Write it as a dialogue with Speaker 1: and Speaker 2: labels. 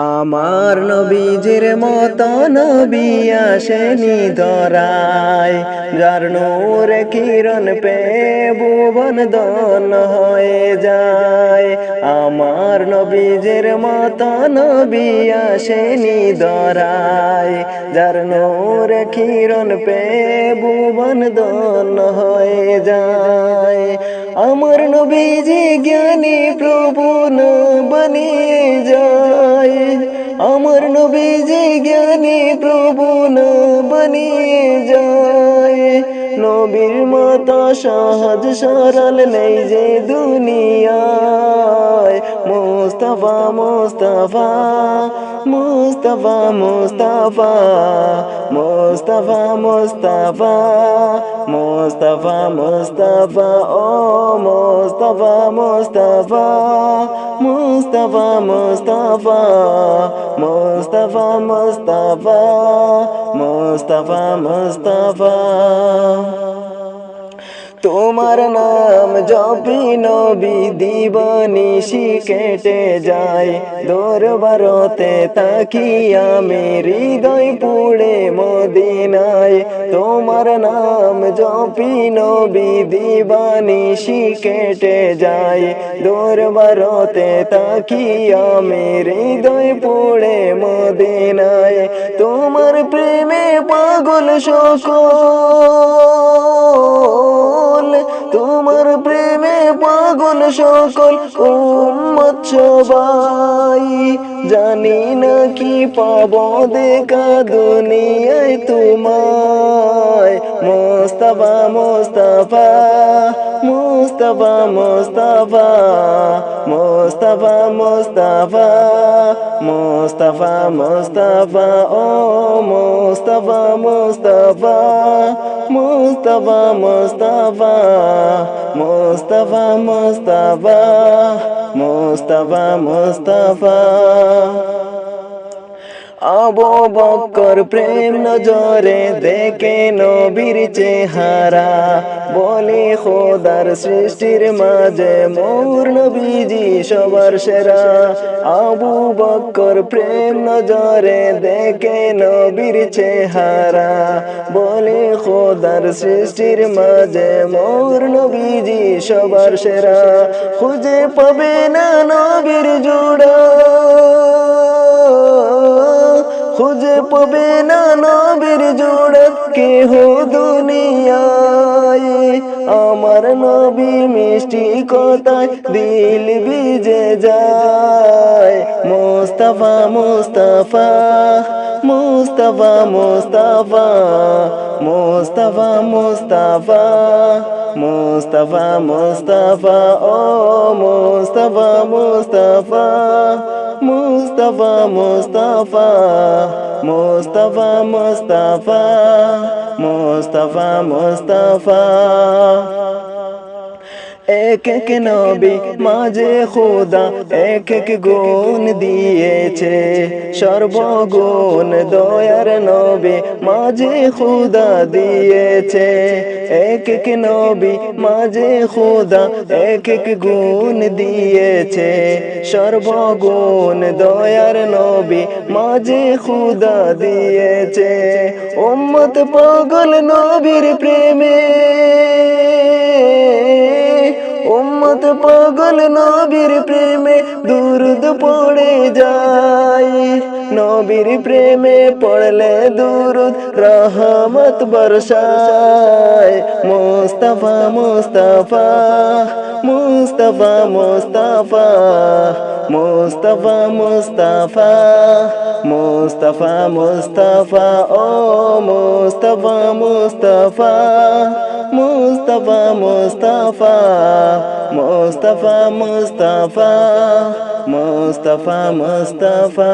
Speaker 1: আমার নবীজির মত নবী আসেনি ধরায়, যার নূর কিরণ পে ভুবন দন হয়ে যায়। আমার নবীজির মত নবী আসেনি ধরায়, যার নূর কিরণ পে ভুবন দন হয়ে যায়। আমার নবীজি জ্ঞানী প্রভু বনিয়ে যায়। আমার নবীজি জ্ঞানী প্রভু বনিয়ে যায়। নবীর মাতা সহজ সরল নেই যে দুনিয়ায়। Mostafa, Mustafa Mustafa, Mustafa, Mustafa, Mustafa, Mustafa, Mustafa, oh Mustafa, Mustafa, Mustafa, Mustafa, Mustafa, Mustafa, Mustafa, Mustafa. তোমার নাম জপি নবী দিবানিশি কেটে যায়। দরবারতে তাকিয়া মেরি হৃদয় পুড়ে মদিনায়। তোমার নাম জপি নবী দিবানিশি কেটে যায়। দরবারতে তাকিয়া মেরি হৃদয় পুড়ে মদিনায়। তোমার প্রেমে পাগল সকল সকল উম্মত সবাই। জানি না কি পাব দেখা দুনিয়ায় তোমায়। Mostafa Mostafa. Mostava, mostava, mostava, mostava, mostava, mostava, oh mostava, mostava, mostava, mostava. Abu Bakkar প্রেম নজরে দেখে নবীর চেহারা বলে খোদার সৃষ্টির মাঝে মোর নবীজি সবার সেরা আবু বক্কর প্রেম নজরে দেখে নবীর চেহারা বলে খোদার সৃষ্টির মাঝে মোর নবীজি সবার সেরা খুঁজে পাবে না নবীর জোড়া খুঁজে পাবে না নবীর জোড়া কেহ দুনিয়ায়। আমার নবী মিষ্টি কথায় দিল ভিজে যায়। মোস্তফা মোস্তফা মোস্তফা মোস্তফা মোস্তফা মোস্তফা মোস্তফা মোস্তফা, ও মোস্তফা মোস্তফা। مصطفیٰ مصطفیٰ مصطفیٰ مصطفیٰ مصطفیٰ مصطفیٰ۔ এক এক নবী মাঝে খোদা, এক এক গুণ দিয়েছে। সর্বগুণ দয়ার নবী মাঝে খোদা দিয়েছে। এক এক নবী মাঝে খোদা, এক এক গুণ দিয়েছে। সর্বগুণ দয়ার নবী মাঝে খোদা দিয়েছে। উম্মত পাগল নবীর প্রেমে উম্মত পাগল নবীর প্রেমে দুরুদ পড়ে যায়। নবীর প্রেমে পড়লে দুরুদ রহমত বর্ষায়। মোস্তফা মোস্তফা, মুস্তফা মুস্তফা মুস্তফা মুস্তফা মুস্তফা মুস্তফা ও মুস্তফা মুস্তফা মুস্তফা মুস্তফা মুস্তফা মুস্তফা মুস্তফা মুস্তফা